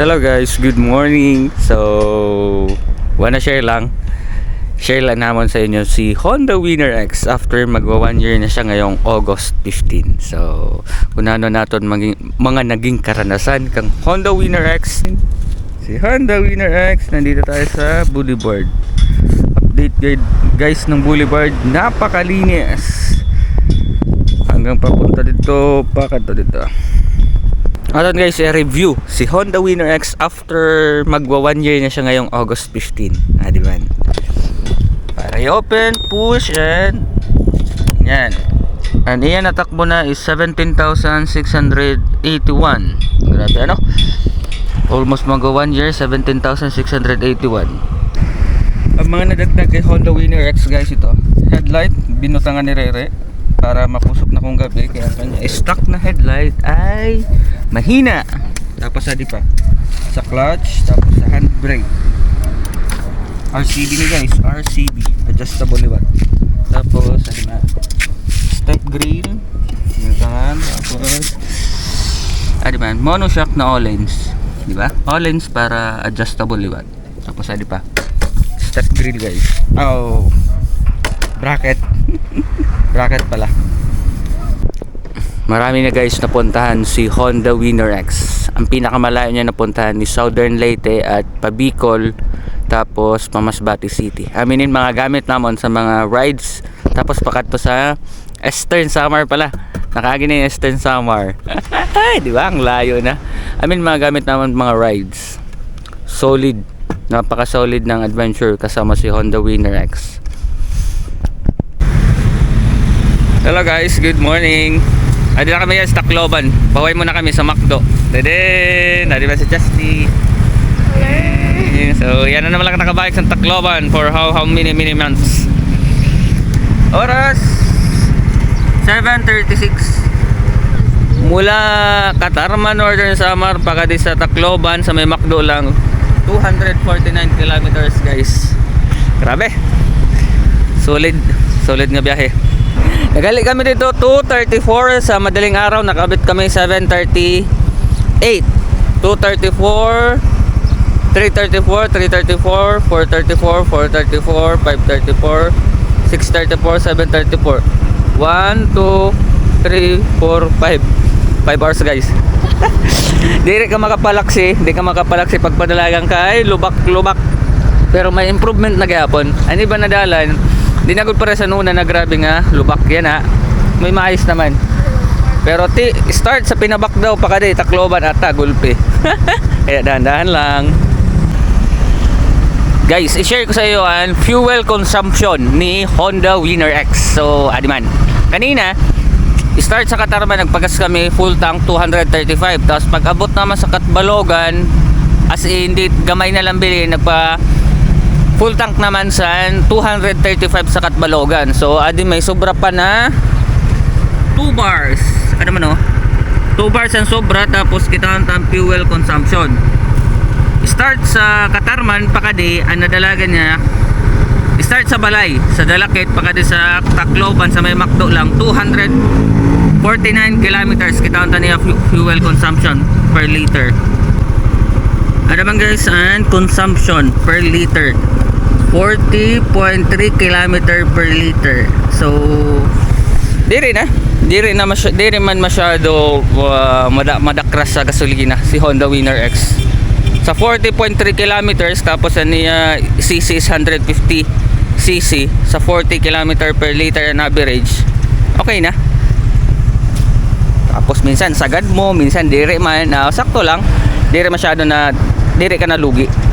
Hello guys, good morning. So, wanna share lang. Share lang naman sa inyo si Honda Winner X after magwa one year na siya ngayong August 15. So, kung natin maging, mga naging karanasan kang Honda Winner X. Si Honda Winner X, nandito tayo sa Boulevard. Update guide guys ng Boulevard, napakalinis. Hanggang papunta dito, pakanto dito. Ayan guys, i-review si Honda Winner X after magwa one year na siya ngayong August 15. Ah, di ba? Para i-open, push, and yan. And iyan natakbo na is 17,681. Grabe ano? Almost magwa one year, 17,681. Ang mga nadagdag kay Honda Winner X guys ito. Headlight, binutangan ni Rere para mapusok na kung gabi kaya ang kanya stock na headlight ay mahina. Tapos sa pa sa clutch tapos sa handbrake. RCB ni guys RCB adjustable liwat tapos ano na step grill yung tangan tapos ah di ba na all lanes di ba? All lanes para adjustable liwat tapos di pa step grill guys. Oh bracket bracket pala Marami na guys napuntahan si Honda Winner X. Ang pinakamalayo niya napuntahan ni Southern Leyte at Pabicol tapos Pamasbati City. Aminin mga gamit namon sa mga rides tapos pakat to sa Eastern Samar pala. Nakagi na yung Eastern Samar. Di ba? Ang layo na. Amin mga gamit naman mga rides. Solid. Napaka solid ng adventure kasama si Honda Winner X. Hello guys, good morning. Adi na kami yan sa Tacloban. Paway muna kami sa McDo. Dede, nadi ba si Justy? So, yan na naman lang nakabalik sa Tacloban for how how many many months. Oras 7:36. Mula Katarman Northern Samar pagadi sa Tacloban sa may McDo lang 249 kilometers guys. Grabe. Solid, solid nga biyahe. Nagali kami dito 2.34 sa madaling araw. Nakabit kami 7.38 2.34 3.34 3.34 4.34 4.34 5.34 6.34 7.34 1, 2, 3, 4, 5 5 hours guys. Dili ka makapalaksi. Di ka makapalaksi pag padalagang kay lubak lubak Pero may improvement na gayapon Ani ba nadalan Dinagod pa rin sa nuna na grabe nga lubak yan ha? May maayos naman. Pero ti start sa pinabak daw pa kada takloban ata gulpi kaya dahan-dahan lang. Guys i-share ko sa iyo ang fuel consumption ni Honda Winner X. So adiman kanina start sa Katarman nagpagas kami full tank 235 tapos pag abot naman sa Katbalogan as in di gamay na lang bilhin nagpa full tank naman sa 235 sa Katbalogan. So adi may sobra pa na 2 bars. Ano man oh. 2 bars ang sobra tapos kita ang fuel consumption. Start sa Katarman pakadi ang nadalagan niya start sa Balay sa Dalakit pakadi sa Tacloban sa may Macdo lang 249 kilometers kita ang niya fu- fuel consumption per liter. Ano bang guys ang consumption per liter 40.3 kilometer per liter. So di rin ah di rin, na masy- di rin man masyado uh, mada- madakras sa gasolina si Honda Winner X. Sa 40.3 kilometers tapos ano niya CC is 150 cc sa 40 kilometer per liter on average okay na. Tapos minsan sagad mo minsan dire man ah, sakto lang. Dire masyado na dire ka na lugi